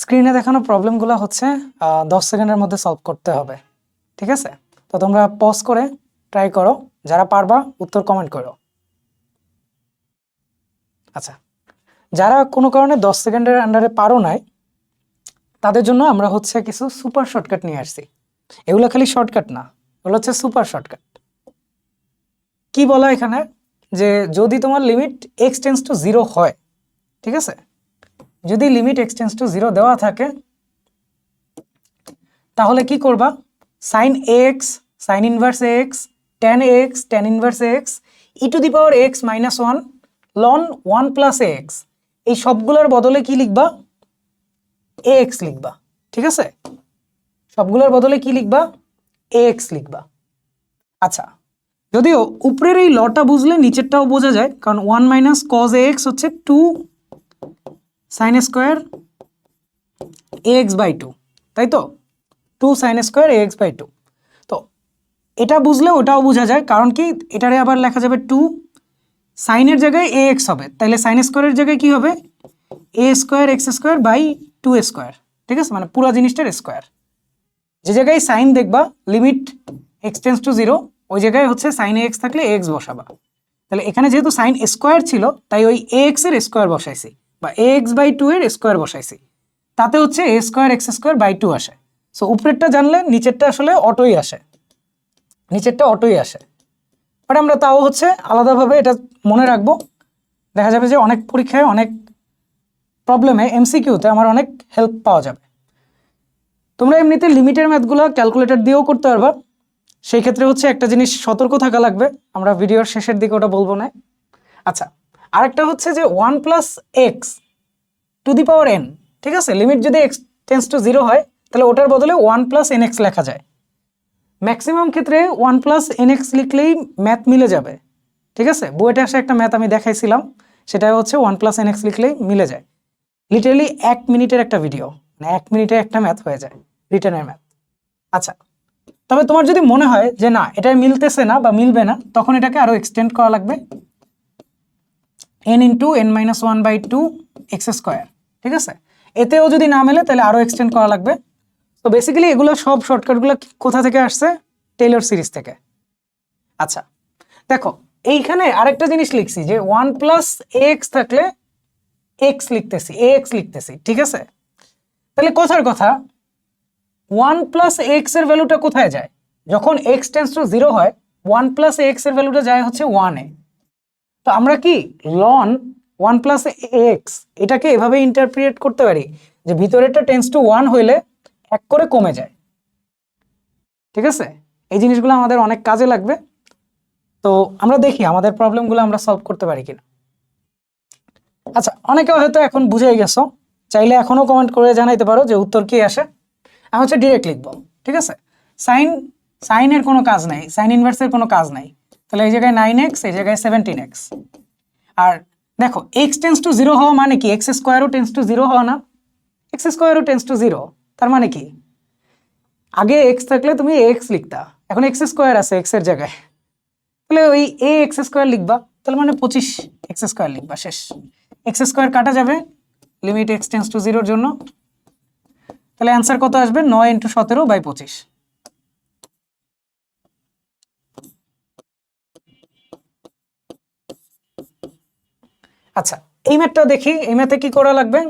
স্ক্রিনে দেখানো প্রবলেমগুলো হচ্ছে দশ সেকেন্ডের মধ্যে সলভ করতে হবে, ঠিক আছে? তো তোমরা পজ করে ট্রাই করো, যারা পারবা উত্তর কমেন্ট করো। আচ্ছা যারা কোনো কারণে দশ সেকেন্ডের আন্ডারে পারো নাই, তাদের জন্য আমরা হচ্ছে কিছু সুপার শর্টকাট নিয়ে আসছি। এগুলো খালি শর্টকাট না, এগুলো হচ্ছে সুপার শর্টকাট কি বলা এখানে? যে যদি তোমার limit x tends to zero হয়, ঠিক আছে? যদি লিমিট এক্সটেন্স টু জিরো দেওয়া থাকে, তাহলে কি করবা? Sine x sine inverse x tan x tan inverse x e to the power x minus one ln one plus x এই সবগুলোর বদলে কি লিখবা? এ এক্স লিখবা, ঠিক আছে? সবগুলোর বদলে কি লিখবা? এ এক্স লিখবা। আচ্ছা যদিও উপরের এই লটা বুঝলে নিচেরটাও বোঝা যায়, কারণ ওয়ান মাইনাস কজ এক্স হচ্ছে two sine square a x by two তাই তো? Two sine square a x by two তো এটা বুঝলে ওটাও বোঝা যায়, কারণ কি এটারে আবার লেখা যাবে টু সাইনের জায়গায় এ এক্স হবে তাহলে সাইন স্কোয়ারের জায়গায় কি হবে? A square x square by two square ঠিক আছে? মানে পুরো জিনিসটার স্কোয়ার যে জায়গায় সাইন দেখবা limit x tends to zero ওই জায়গায় হচ্ছে সাইন এক্স থাকলে এক্স বসাবা। তাহলে এখানে যেহেতু সাইন স্কোয়ার ছিল, তাই ওই এ এক্সের স্কোয়ার বসাইছি। বা এ এক্স বাই টু এর স্কোয়ার বসাইছি। তাতে হচ্ছে a square x square by two আসে। সো উপরেরটা জানলে নিচেরটা আসলে অটোই আসে। নিচেরটা অটোই আসে। বাট আমরা তাও হচ্ছে আলাদাভাবে এটা মনে রাখব। দেখা যাবে যে অনেক পরীক্ষায় অনেক প্রবলেমে এমসিকিউতে আমার অনেক হেল্প পাওয়া যাবে। তোমরা এমনিতে লিমিটের ম্যাথগুলো ক্যালকুলেটর দিয়েও করতে পারবা। সেই ক্ষেত্রে হচ্ছে একটা জিনিস সতর্ক থাকা লাগবে। আমরা ভিডিওর শেষের দিকে ওটা বলব না। আচ্ছা আরেকটা হচ্ছে যে one plus x to the power n, ঠিক আছে? লিমিট যদি এক্স টেন্স টু জিরো হয়, তাহলে ওটার বদলে ওয়ান প্লাস এন এক্স লেখা যায়। ম্যাক্সিমাম ক্ষেত্রে ওয়ান প্লাস এন এক্স লিখলেই ম্যাথ মিলে যাবে, ঠিক আছে? বইটা আসে একটা ম্যাথ আমি দেখাইছিলাম, সেটা হচ্ছে ওয়ান প্লাস এন এক্স লিখলেই মিলে যায়। লিটারালি এক মিনিটের একটা ভিডিও মানে এক মিনিটে একটা ম্যাথ হয়ে যায়, রিটার্নের ম্যাথ। আচ্ছা তবে তোমার যদি মনে হয় যে না এটা মিলতেছে না বা মিলবে না, তখন এটাকে আরও এক্সটেন্ড করা লাগবে। N into n minus one by two x square ঠিক আছে? এতেও যদি না মেলে, তাহলে আরও এক্সটেন্ড করা লাগবে। তো বেসিক্যালি এগুলো সব শর্টকাটগুলো কোথা থেকে আসছে? টেইলর সিরিজ থেকে। আচ্ছা দেখো, এইখানে আরেকটা জিনিস লিখছি যে ওয়ান প্লাস এক্স থাকলে এক্স লিখতেছি এ এক্স লিখতেছি, ঠিক আছে? তাহলে কথার কথা ওয়ান প্লাস এক্সের ভ্যালুটা কোথায় যায়? যখন এক্স টেন্স টু জিরো হয় ওয়ান প্লাস এক্সের ভ্যালুটা যায় হচ্ছে ওয়ানে তো আমরা কি লন ওয়ান প্লাস এক্স এটাকে এভাবে ইন্টারপ্রিয়েট করতে পারি যে ভিতরেরটা টেন্স টু ওয়ান হইলে এক করে কমে যায়। ঠিক আছে? এই জিনিসগুলো আমাদের অনেক কাজে লাগবে। তো আমরা দেখি আমাদের প্রবলেমগুলো আমরা সলভ করতে পারি কিনা। আচ্ছা অনেকে হয়তো এখন বুঝে গেছো, চাইলে এখনও কমেন্ট করে জানাইতে পারো যে উত্তর কি আসে। আমি হচ্ছে ডিরেক্ট লিখব, ঠিক আছে? সাইন সাইনের কোনো কাজ নাই সাইন ইনভার্সের কোনো কাজ নাই। তাহলে এই জায়গায় নাইন এক্স এই জায়গায় সেভেন্টিন এক্স আর দেখো এক্স টেন্স টু জিরো হওয়া মানে কি? এক্স স্কোয়ারও টেন্স টু জিরো হওয়া না। এক্স স্কোয়ারও টেন্স টু জিরো তার মানে কি? আগে এক্স থাকলে তুমি এক্স লিখতা, এখন এক্স স্কোয়ার আছে এক্সের জায়গায়। তাহলে ওই এ এক্স স্কোয়ার লিখবা, তাহলে মানে পঁচিশ এক্স স্কোয়ার লিখবা, শেষ। এক্স স্কোয়ার কাটা যাবে লিমিট এক্স টেন্স টু জিরোর জন্য। তাহলে অ্যান্সার কত আসবে? নয় ইন্টু সতেরো বাই পঁচিশ। আচ্ছা এই ম্যাথটা দেখি, এই ম্যাথে কি করা লাগবে?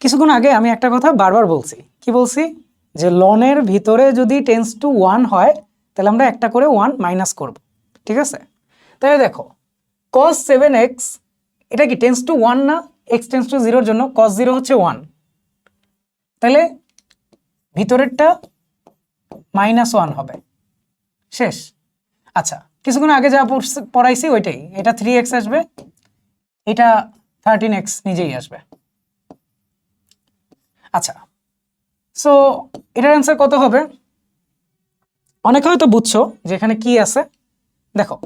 কিছুক্ষণ আগে আমি একটা কথা বারবার বলছি। কি বলছি? যে লনের ভিতরে যদি টেন্স টু ওয়ান হয়, তাহলে আমরা একটা করে ওয়ান মাইনাস করব। ঠিক আছে? তাহলে দেখো কস সেভেন এক্স এটা কি টেন্স টু ওয়ান না? এক্স টেন্স টু জিরোর জন্য কস জিরো হচ্ছে ওয়ান তাহলে ভিতরেরটা মাইনাস ওয়ান হবে। শেষ। আচ্ছা কিছুক্ষণ আগে যা পড়াইছি ওইটাই। এটা থ্রি এক্স আসবে। এটা থার্টিন এক্স নিজেই আসবে। আচ্ছা সো এটার অ্যান্সার কত হবে? অনেকে হয়তো বুঝছ যে এখানে কি আছে। দেখো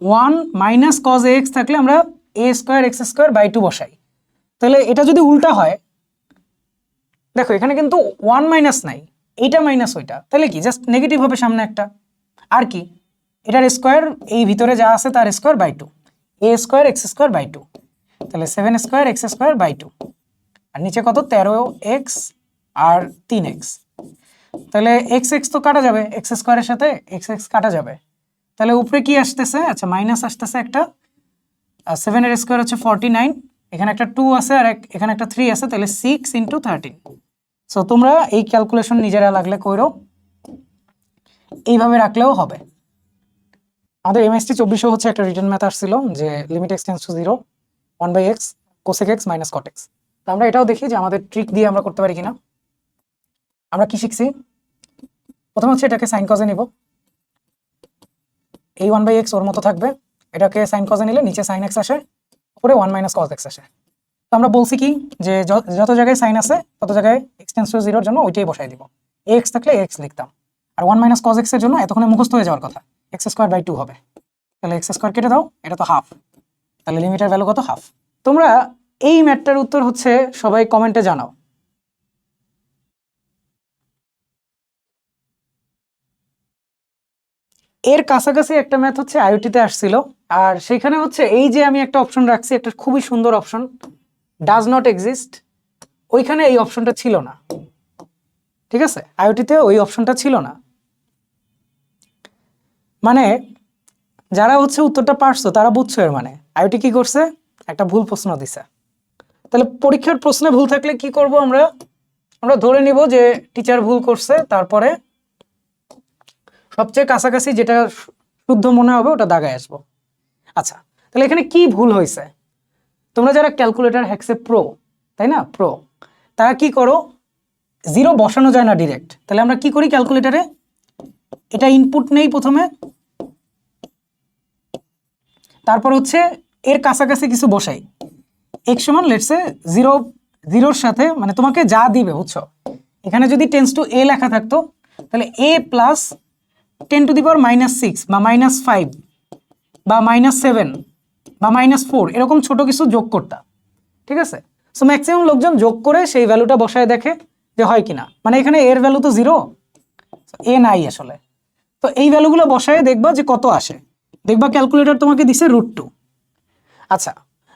ওয়ান মাইনাস কজ এক্স থাকলে আমরা a square x square by two বসাই। তাহলে এটা যদি উল্টা হয়, দেখো এখানে কিন্তু ওয়ান মাইনাস নাই, এইটা মাইনাস ওইটা। তাহলে কি? জাস্ট নেগেটিভ হবে সামনে একটা। আর কি? এটার স্কোয়ার এই ভিতরে যা আছে তার square by two a square x square by two তাহলে seven square x square by two আর নিচে কত? তেরো এক্স আর তিন এক্স তাহলে এক্স এক্স তো কাটা যাবে এক্স স্কোয়ারের সাথে এক্স এক্স কাটা যাবে। তাহলে উপরে কি আসতেছে? আচ্ছা মাইনাস আসতেছে একটা। সেভেনের স্কোয়ার হচ্ছে ফর্টি নাইন এখানে একটা টু আছে আর এখানে একটা থ্রি আছে, তাহলে সিক্স ইন্টু থার্টিন সো তোমরা এই ক্যালকুলেশন নিজেরা লাগলে কইরো এইভাবে রাখলেও হবে। আমাদের এমএসটি চব্বিশশো হচ্ছে একটা রিটার্ন ম্যাথ আসছিল, যে limit x tends to zero one by x cosec x minus cot x তো আমরা এটাও দেখি যে আমাদের ট্রিক দিয়ে আমরা করতে পারি কিনা। আমরা কি শিখছি? প্রথম হচ্ছে এটাকে সাইন কজে নিব। এই ওয়ান বাই এক্স ওর মতো থাকবে। এটাকে সাইন কজে নিলে নিচে সাইন এক্স আসে, উপরে ওয়ান মাইনাস কজ এক্স আসে। তো আমরা বলছি কি যে যত জায়গায় সাইন আছে, তত জায়গায় এক্সটেন্স টু জিরোর জন্য ওইটাই বসাই দিব। এক্স থাকলে এক্স লিখতাম। আর ওয়ান মাইনাস কজ এক্সের জন্য এতক্ষণে মুখস্থ হয়ে যাওয়ার কথা। এক্স স্কোয়ার বাই টু হবে। তাহলে এক্স স্কোয়ার কেটে দাও, এটা তো হাফ তাহলে লিমিটের ভ্যালু কত? হাফ তোমরা এই ম্যাটটার উত্তর হচ্ছে সবাই কমেন্টে জানাও। এর কাছাকাছি একটা ম্যাথ হচ্ছে আইওটিতে আসছিল, আর সেখানে হচ্ছে এই যে আমি একটা অপশন রাখছি, একটা খুবই সুন্দর অপশন ডাজ নট এক্সিস্ট ওইখানে এই অপশনটা ছিল না। ঠিক আছে? আইওটিতে ওই অপশনটা ছিল না। মানে যারা হচ্ছে উত্তরটা পারছ, তারা বুঝছ এর মানে। আইওটি কি করছে? একটা ভুল প্রশ্ন দিছে। তাহলে পরীক্ষার প্রশ্নে ভুল থাকলে কি করব আমরা? আমরা ধরে নিব যে টিচার ভুল করছে, তারপরে সবচেয়ে কাছাকাছি যেটা শুদ্ধ মনে হবে ওটা দাগায় আসব। আচ্ছা তাহলে এখানে কি ভুল হয়েছে? তোমরা যারা ক্যালকুলেটর হ্যাক্সে প্রো তাই না? প্রো তারা কি করো? জিরো বসানো যায় না ডিরেক্ট তাহলে আমরা কি করি ক্যালকুলেটরে এটা ইনপুট নেই প্রথমে। তারপর হচ্ছে এর কাছাকাছি কিছু বসাই। এক সমান লেটসে জিরো জিরোর সাথে মানে তোমাকে যা দিবে, বুঝছ? এখানে যদি টেন্স টু এ লেখা থাকতো, তাহলে a plus ten to the power minus six বা মাইনাস ফাইভ বা মাইনাস সেভেন বা মাইনাস ফোর এরকম ছোট কিছু যোগ করতা। ঠিক আছে? সো ম্যাক্সিমাম লোকজন যোগ করে সেই ভ্যালুটা বসায় দেখে যে হয় কিনা। মানে এখানে এর ভ্যালু তো জিরো এ নাই আসলে। তো এই ভ্যালুগুলো বসায় দেখবা যে কত আসে। দেখবা ক্যালকুলেটর তোমাকে দিছে রুট টু আচ্ছা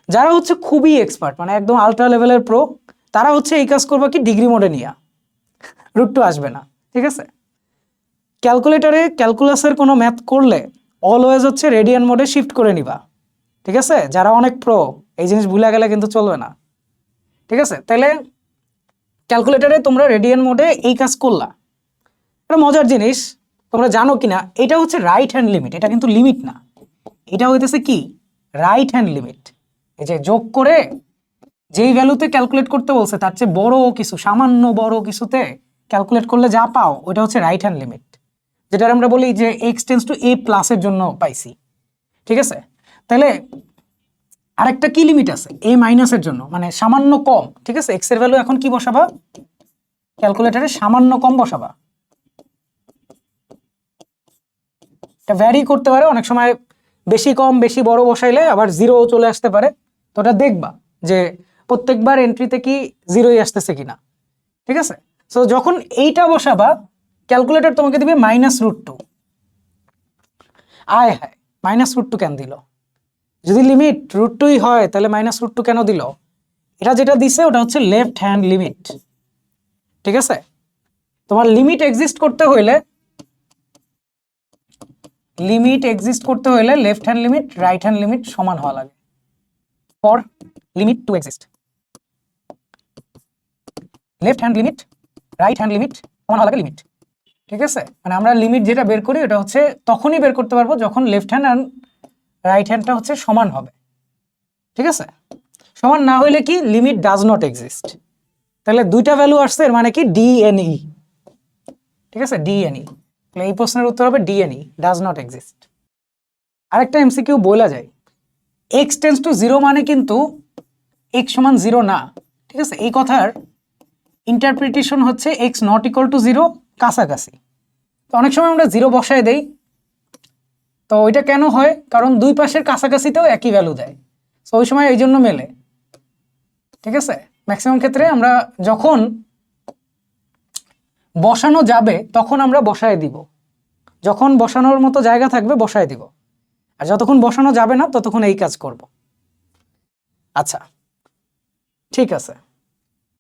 যারা হচ্ছে খুবই এক্সপার্ট মানে একদম আলট্রা লেভেলের প্রো তারা হচ্ছে এই কাজ করবা কি ডিগ্রি মোডে নিয়া। রুট টু আসবে না, ঠিক আছে? ক্যালকুলেটরে ক্যালকুলাসের কোনো ম্যাথ করলে অলওয়েজ হচ্ছে রেডিয়ান মোডে শিফট করে নিবা, ঠিক আছে? যারা অনেক প্রো এই জিনিস ভুলে গেলে কিন্তু চলবে না, ঠিক আছে? তাহলে ক্যালকুলেটরে তোমরা রেডিয়ান মোডে এই কাজ করলা। এটা মজার জিনিস, তোমরা জানো কিনা, এটা হচ্ছে রাইট হ্যান্ড লিমিট এটা কিন্তু লিমিট না। এটা হইতেছে কি? রাইট হ্যান্ড লিমিট এই যে যোগ করে যেই ভ্যালুতে ক্যালকুলেট করতে বলছে, তার চেয়ে বড় কিছু, সামান্য বড় কিছুতে ক্যালকুলেট করলে যা পাও ওটা হচ্ছে রাইট হ্যান্ড লিমিট যেটা আমরা বলি যে এক্স টেন্স টু এ প্লাসের জন্য পাইছি। ঠিক আছে? তাহলে আরেকটা কি লিমিট আছে? এ মাইনাসের জন্য মানে সামান্য কম। ঠিক আছে? এক্সের ভ্যালু এখন কি বসাবা? ক্যালকুলেটারে সামান্য কম বসাবা। এটা ভ্যারি করতে পারে, অনেক সময় বেশি কম, বেশি বড় বসাইলে আবার জিরো চলে আসতে পারে। তো ওটা দেখবা যে প্রত্যেকবার এন্ট্রিতে কি জিরোই আসতেছে কিনা। ঠিক আছে? সো যখন এইটা বসাবা ক্যালকুলেটর তোমাকে দিবে মাইনাস রুট টু আয় হায় মাইনাস রুট টু কেন দিল? যদি লিমিট রুট টুই হয়, তাহলে মাইনাস রুট টু কেন দিল? এটা যেটা দিছে, ওটা হচ্ছে লেফট হ্যান্ড লিমিট ঠিক আছে? তোমার লিমিট এক্সিস্ট করতে হইলে লিমিট এক্সিস্ট করতে হলে left hand limit right hand limit সমান হওয়া লাগে। For limit to exist left hand limit right hand limit সমান হওয়া লাগে লিমিট ঠিক আছে? মানে আমরা লিমিট যেটা বের করি, ওটা হচ্ছে তখনই বের করতে পারব যখন লেফট হ্যান্ড অ্যান্ড রাইট হ্যান্ডটা হচ্ছে সমান হবে। ঠিক আছে? সমান না হইলে কি লিমিট ডাজ নট এক্সিস্ট তাহলে দুইটা ভ্যালু আসছে মানে কি ডিএনই ঠিক আছে? ডি এন ই তাহলে এই প্রশ্নের উত্তর হবে D N E does not exist আরেকটা এমসিকিউ বলা যায়। এক্স টেন্স টু জিরো মানে কিন্তু এক্স সমান জিরো না। ঠিক আছে? এই কথার ইন্টারপ্রিটেশন হচ্ছে x not equal to zero কাছাকাছি। তো অনেক সময় আমরা জিরো বসায় দেই। তো ওইটা কেন হয়? কারণ দুই পাশের কাছাকাছিতেও একই ভ্যালু দেয়। তো ওই সময় এই জন্য মেলে। ঠিক আছে? ম্যাক্সিমাম ক্ষেত্রে আমরা যখন বসানো যাবে, তখন আমরা বসায় দিব। যখন বসানোর মতো জায়গা থাকবে, বসায় দিব। আর যতক্ষণ বসানো যাবে না, ততক্ষণ এই কাজ করব। আচ্ছা ঠিক আছে।